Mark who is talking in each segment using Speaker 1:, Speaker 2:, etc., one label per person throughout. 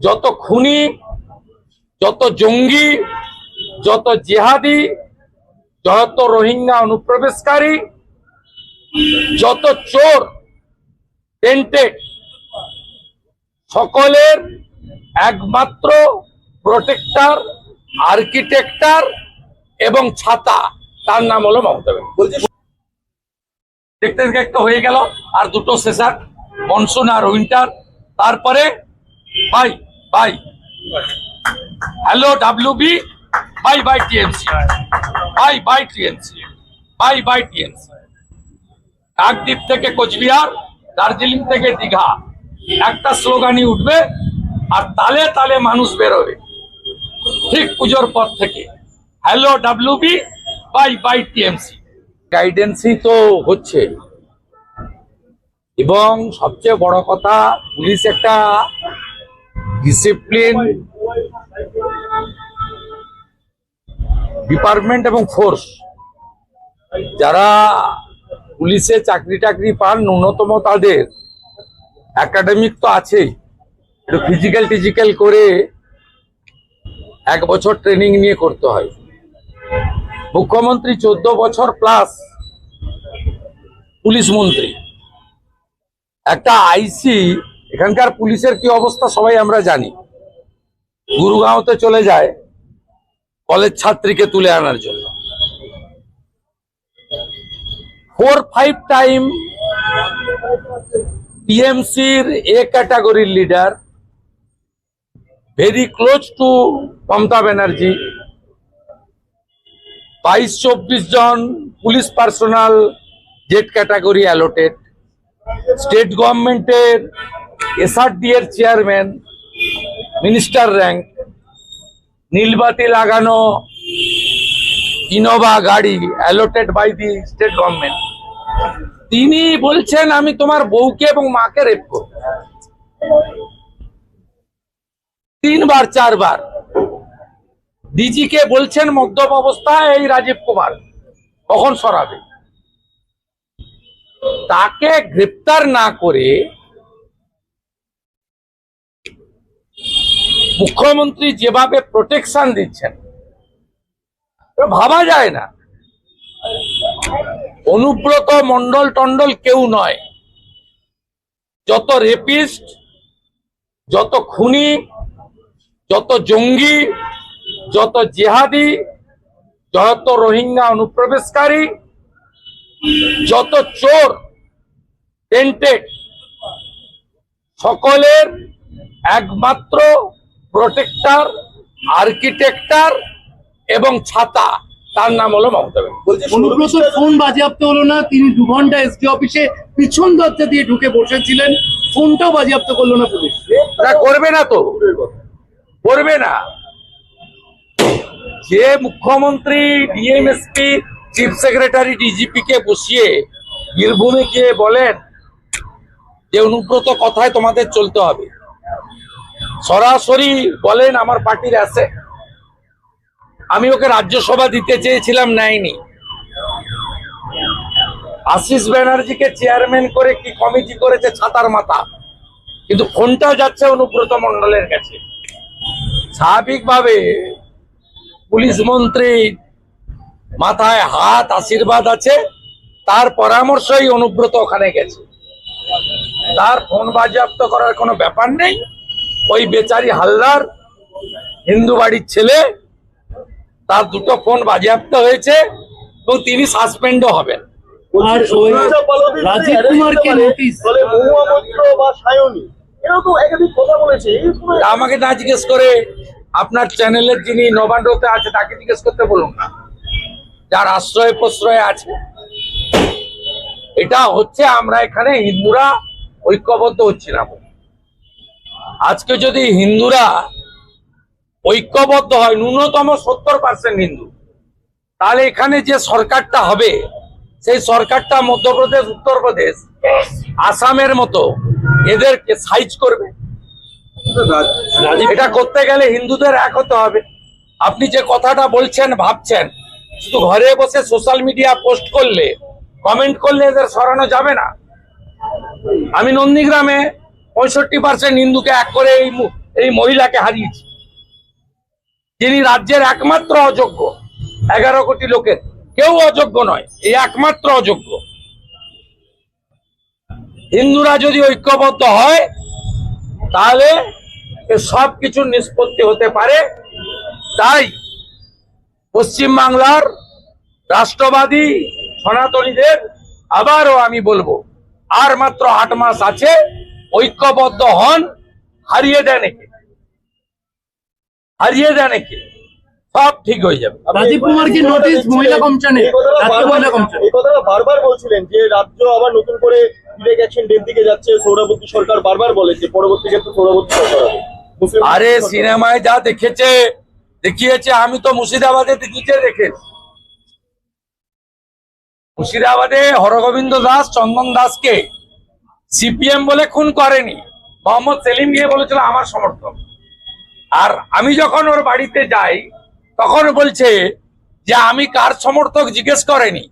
Speaker 1: যত খুনি যত জঙ্গি যত জেহাদি যত রোহিঙ্গা অনুপ্রবেশকারী যত চোর টেন্টেড সকলের একমাত্র প্রোটেক্টর আর্কিটেক্টার এবং ছাতা। তার নাম হলো মমতা ব্যানার্জি। দেখতে দেখতে একটা হয়ে গেল আর দুটো সেশন মনসুন আর উইন্টার তারপরে bye bye. Hello W B bye by TMC bye by TMC bye by TMC Kakdwip থেকে কোচবিহার, দার্জিলিং থেকে দীঘা। একটা স্লোগানই উঠবে আর তালে তালে মানুষ বেরোবে। ঠিক পুজোর পর থেকে। Hello W B bye bye TMC গাইডেন্সই তো হচ্ছে। এবং সবচেয়ে বড় কথা, পুলিশ একটা ডিসিপ্লিন ডিপার্টমেন্ট এবং ফোর্স যারা পুলিশে চাকরি টাকরি পান, ন্যূনতম তাদের একাডেমিক তো আছেই। একটু ফিজিক্যাল টিজিক্যাল করে এক বছর ট্রেনিং নিয়ে করতে হয়। মুখ্যমন্ত্রী চোদ্দ বছর প্লাস পুলিশ মন্ত্রী। একটা আইসি এখানকার পুলিশের কি অবস্থা সবাই আমরা জানি। গুরুগাঁওতে চলে যায় কলেজ ছাত্রীকে তুলে আনার জন্য। ফোর ফাইভ টাইম টিএমসির এ ক্যাটাগরির leader very close to Mamata Banerjee. বাইশ, চব্বিশ জন police personnel Z category allotted state গভর্নমেন্টের এসআরডি এর চেয়ারম্যান, মিনিস্টার র্যাঙ্ক, নীলবাতি লাগানো, ইনোভা গাড়ি allotted by the state government তিনি বলছেন, আমি তোমার বউকে এবং মাকে রেপ করব। তিনবার, চারবার। ডিজিকে বলছেন, মদ্যপ অবস্থায় এই রাজীব কুমার কখন সরাবে? তাকে গ্রেপ্তার না করে মুখ্যমন্ত্রী যেভাবে প্রোটেকশন দিচ্ছেন ভাবা যায় না। অনুব্রত মন্ডল টন্ডল কেউ নয়। যত রেপিস্ট যত খুনি, যত জঙ্গি, যত জেহাদি, যত রোহিঙ্গা অনুপ্রবেশকারী, যত চোর টেন্টেড সকলের একমাত্র প্রোটেক্টর আর্কিটেক্টার এবং ছাতা। তার নাম হলো মমতা
Speaker 2: ফোন বাজেয়াপ্ত হলো না তিনি দু ঘণ্টা এসডি অফিসে পিছন দরজা দিয়ে ঢুকে বসেছিলেন। ফোনটাও বাজেয়াপ্ত করল না পুলিশ।
Speaker 1: ওরা করবে না তো। করবে না। যে মুখ্যমন্ত্রী ডিএমএসপি চিফ সেক্রেটারি ডিজিপি কে বসিয়ে বীরভূমে গিয়ে বলেন যে অনুব্রত কথায় তোমাদের চলতে হবে। সরাসরি বলেন আমার পার্টির আছে আমি ওকে রাজ্যসভা দিতে চেয়েছিলাম, নেয়নি। আশিস ব্যানার্জিকে চেয়ারম্যান করে কি কমিটি করেছে ছাতার মাথা? কিন্তু ফোনটাও যাচ্ছে অনুব্রত মন্ডলের কাছে। স্বাভাবিকভাবে পুলিশ মন্ত্রী মাথায় হাত, আশীর্বাদ আছে, তার পরামর্শই অনুব্রত ওখানে গেছে। তার ফোন বাজেয়াপ্ত করার কোনো ব্যাপার নেই। ওই বেচারি হালদার হিন্দু বাড়ির ছেলে তার দুটো ফোন বাজেয়াপ্ত হয়েছে এবং তিনি সাসপেন্ডও হবেন।
Speaker 2: আর ওই রাজীব কুমারকে নোটিশ
Speaker 3: ফলে মহুয়া মৈত্র বা সায়নী। এরাও একাধিক কথা বলেছে। এই পুরো
Speaker 1: তা আমাকে না জিজ্ঞেস করে আপনার চ্যানেলের যিনি নবান্নতে আছে তাকে জিজ্ঞেস করতে বলুন না। যার আশ্রয় প্রশ্রয় আছে। এটা হচ্ছে আমরা এখানে হিন্দুরা ঐক্যবদ্ধ হচ্ছি না। বলে। আজকে যদি হিন্দুরা ঐক্যবদ্ধ হয়, ন্যূনতম সত্তর পার্সেন্ট হিন্দু, তাহলে এখানে যে সরকারটা হবে, সেই সরকারটা মধ্যপ্রদেশ, উত্তরপ্রদেশ, আসামের মতো এদেরকে সাইজ করবে। এটা করতে গেলে হিন্দুদের এক হতে হবে। আপনি যে কথাটা বলছেন, ভাবছেন, শুধু ঘরে বসে সোশ্যাল মিডিয়া পোস্ট করলে কমেন্ট করলে এদের সরানো যাবে না। আমি নন্দীগ্রামে পঁয়ষট্টি পার্সেন্ট হিন্দুকে এক করে এই এই মহিলাকে হারিয়েছি। যিনি রাজ্যের একমাত্র অযোগ্য, এগারো কোটি লোকের। কেউ অযোগ্য নয়, এই একমাত্র অযোগ্য। হিন্দুরা যদি ঐক্যবদ্ধ হয়, তাহলে সব কিছুর নিষ্পত্তি হতে পারে। তাই পশ্চিম বাংলার রাষ্ট্রবাদী সনাতনীদের আবারও আমি বলব, আর মাত্র আট মাস আছে ঐক্যবদ্ধ হন হারিয়ে দেন একে। হারিয়ে দেন একে। সব ঠিক হয়ে যাবে।
Speaker 2: রাজীব কুমার কি নোটিশ মহিলা কমিশনে মহিলা কমিশন
Speaker 3: এই কথাটা বারবার বলছিলেন যে রাজ্য আবার নতুন করে ডিরেক্ট অ্যাকশন ডের দিকে যাচ্ছে। সৌরভতী সরকার বারবার বলে যে পরবর্তী ক্ষেত্রে সৌরভতী সরকার
Speaker 1: আরে সিনেমায় যা দেখেছে দেখিয়েছে আমি তো মুর্শিদাবাদে দেখিয়েছে দেখেছি মুর্শিদাবাদে হরগোবিন্দ দাস চন্দন দাসকে সিপিএম বলে খুন করেনি। মোহাম্মদ সেলিম গিয়ে বলেছিল, আমার সমর্থক। আর আমি যখন ওর বাড়িতে যাই, তখন বলছে যে, আমি কার সমর্থক জিজ্ঞেস করেনি?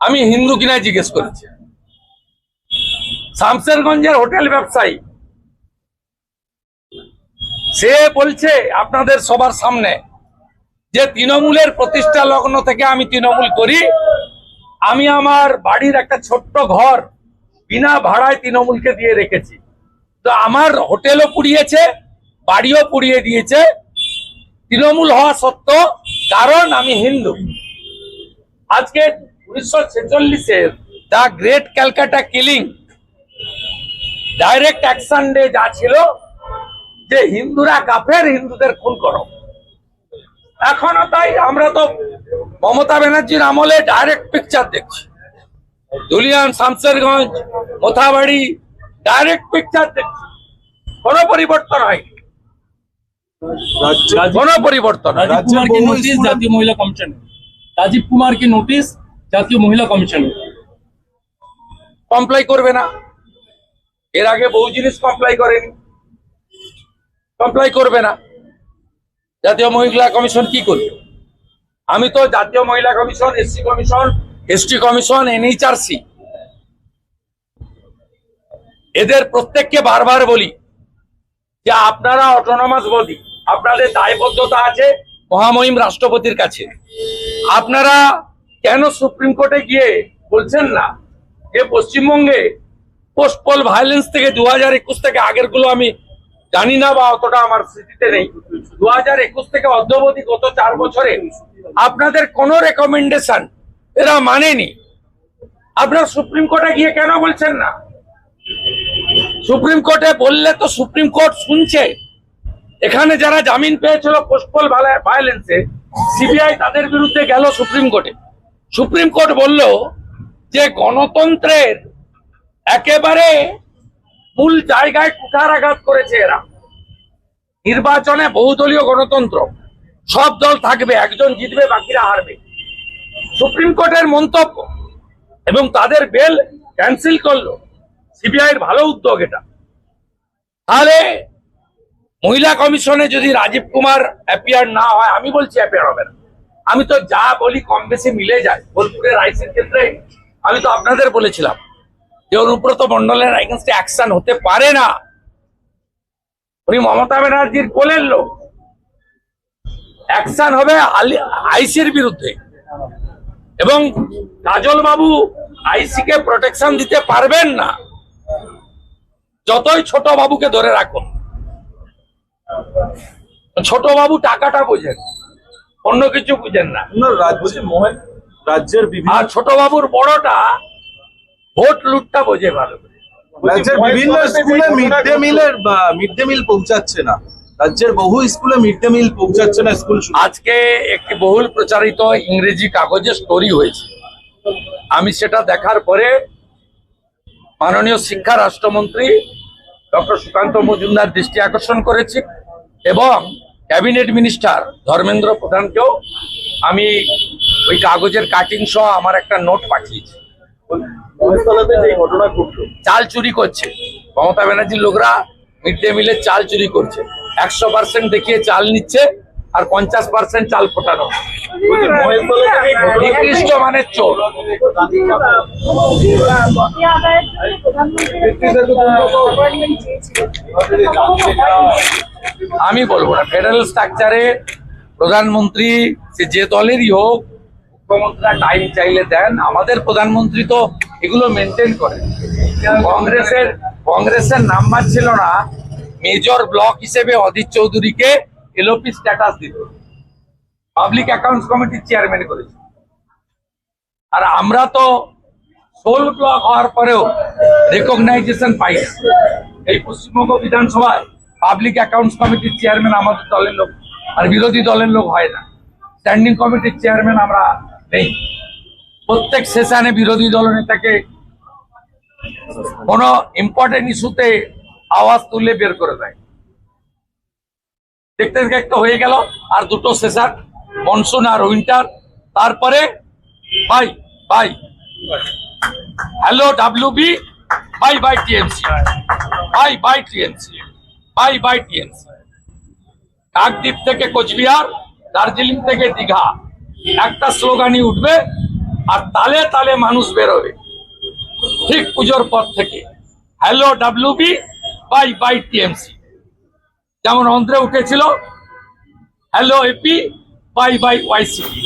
Speaker 1: আমি হিন্দু কিনা জিজ্ঞেস করেছি। শামসেরগঞ্জের হোটেল ব্যবসায়ী, সে বলছে আপনাদের সবার সামনে যে, তৃণমূলের প্রতিষ্ঠা লগ্ন থেকে আমি তৃণমূল করি। আমি আমার বাড়ির একটা ছোট্ট ঘর বিনা ভাড়ায় তৃণমূলকে দিয়ে রেখেছি। তো আমার হোটেলও পুড়িয়েছে, বাড়িও পুড়িয়ে দিয়েছে। তৃণমূল হওয়া সত্ত্বেও কারণ আমি হিন্দু। আজকে উনিশশো ছেচল্লিশের the great Calcutta killing direct action day যা ছিল, যে হিন্দুরা কাফের, হিন্দুদের খুন করো। এখনও তাই, আমরা তো মমতা ব্যানার্জির আমলে ডাইরেক্ট পিকচার দেখছি। দুলিয়ান শামসেরগঞ্জ মোথাবাড়ি ডাইরেক্ট পিকচার দেখছি। কোনো পরিবর্তন হয়নি। কোনো পরিবর্তন
Speaker 2: রাজীব কুমারকে নোটিশ জাতীয় মহিলা কমিশনে। রাজীব কুমারকে নোটিশ জাতীয় মহিলা কমিশনে।
Speaker 1: কমপ্লাই করবে না। এর আগে বহু জিনিস কমপ্লাই করেনি। কমপ্লাই করবে না। জাতীয় মহিলা কমিশন কি করবে? আমি তো জাতীয় মহিলা commission SC commission ST commission NHRC এদের প্রত্যেককে বারবার বলি যে আপনারা অটোনমাস বডি আপনাদের দায়বদ্ধতা আছে মহামহিম রাষ্ট্রপতির কাছে। আপনারা কেন সুপ্রিম কোর্টে গিয়ে বলছেন না যে পশ্চিমবঙ্গে পোস্টপল ভায়োলেন্স থেকে দু হাজার একুশ থেকে আগেরগুলো আমি জানি না বা অতটা আমার স্মৃতিতে নেই। দু হাজার একুশ থেকে অদ্যবধি গত চার বছরে আপনাদের কোনো রেকমেন্ডেশন এরা মানেনি। আপনার সুপ্রিম কোর্টে গিয়ে কেন বলছেন না? সুপ্রিম কোর্টে বললে তো সুপ্রিম কোর্ট শুনছে। এখানে যারা জামিন পেয়েছিল পোস্টপল ভায়োলেন্সে, সিবিআই তাদের বিরুদ্ধে গেল সুপ্রিম কোর্টে। সুপ্রিম কোর্ট বলল যে গণতন্ত্রের একেবারে মূল জায়গায় কুঠারাঘাত করেছে এরা। নির্বাচনে বহুদলীয় গণতন্ত্র। সব দল থাকবে, একজন জিতবে, বাকিরা হারবে। সুপ্রিম কোর্টের মন্তব্য এবং তাদের বেল ক্যান্সেল করল। সিবিআই এর ভালো উদ্যোগ এটা। তাহলে মহিলা কমিশনে যদি রাজীব কুমার অ্যাপিয়ার না হয়, আমি বলছি অ্যাপিয়ার হবে না। আমি তো যা বলি কম বেশি মিলে যায়। বোলপুরের আইসির ক্ষেত্রে আমি তো আপনাদের বলেছিলাম যে অনুব্রত মন্ডলের এগেনস্টে অ্যাকশন হতে পারে না। উনি মমতা ব্যানার্জির কোলের লোক। অ্যাকশন হবে আইসির বিরুদ্ধে। এবং কাজল বাবু আইসি কে প্রোটেকশন দিতে পারবেন না। যতই ছোট বাবুকে ধরে রাখুন। ছোট বাবু টাকাটা বোঝেন অন্য কিছু বুঝেন না।
Speaker 4: না রাজ্যে রাজ্যের বিভিন্ন
Speaker 1: আর ছোট বাবুর বড়টা ভোট লুটটা বোঝে ভালো।
Speaker 4: রাজ্যের বিভিন্ন স্কুলে মিড ডে মিলের মিড ডে মিল পৌঁছাচ্ছে না। রাজ্যের বহু স্কুলে মিড ডে মিল পৌঁছাচ্ছে না স্কুল
Speaker 1: আজকে একটি বহুল প্রচারিত ইংরেজি কাগজে স্টোরি হয়েছে। আমি সেটা দেখার পরে মাননীয় শিক্ষা রাষ্ট্রমন্ত্রী ডক্টর সুকান্ত মজুমদার দৃষ্টি আকর্ষণ করেছি এবং ক্যাবিনেট মিনিস্টার ধর্মেন্দ্র প্রধানকেও আমি ওই কাগজের কাটিং সহ আমার একটা নোট পাঠিয়েছি। চাল চুরি করছে। মমতা ব্যানার্জির লোকরা মিড ডে মিলে চাল চুরি করছে। একশো পার্সেন্ট দেখিয়ে চাল নিচ্ছে আর পঞ্চাশ পার্সেন্ট চাল ফোটানো নিকৃষ্ট মানের চোর। আমি বলব না ফেডারেল স্ট্রাকচারে প্রধানমন্ত্রী সে যে দলেরই হোক মুখ্যমন্ত্রীরা টাইম চাইলে দেন, আমাদের প্রধানমন্ত্রী তো এগুলো মেনটেন করে কংগ্রেসের কংগ্রেসের নাম্বার ছিল না মেজর ব্লক হিসেবে অধীর চৌধুরীকে এলওপি স্ট্যাটাস দিত পাবলিক অ্যাকাউন্টস কমিটির চেয়ারম্যান করেছে। আর আমরা তো সোল ব্লক হওয়ার পরেও রেকগনাইজেশন পাই এই পশ্চিমবঙ্গ বিধানসভায় পাবলিক অ্যাকাউন্টস কমিটির চেয়ারম্যান আমাদের দলের লোক, আর বিরোধী দলের লোক হয় না। স্ট্যান্ডিং কমিটির চেয়ারম্যান আমরা নেই। প্রত্যেক সেশনে বিরোধী দলনেতাকে কোনো ইম্পর্টেন্ট ইস্যুতে আওয়াজ তুলে বের করে দেয়। দেখতে দেখতে হয়ে গেল, আর দুটো সেশন মনসুন আর উইন্টার। তারপরে, bye bye. Hello, W B, bye by, TMC. Bye by, TMC. Bye by, TMC. Kakdwip থেকে কোচবিহার, দার্জিলিং থেকে দীঘা। একটা স্লোগানই উঠবে, আর তালে তালে মানুষ বেরোবে। ঠিক পুজোর পর থেকে। Hello W B bye bye TMC. যেমন অন্ধ্রে উঠেছিল hello AP bye bye YCP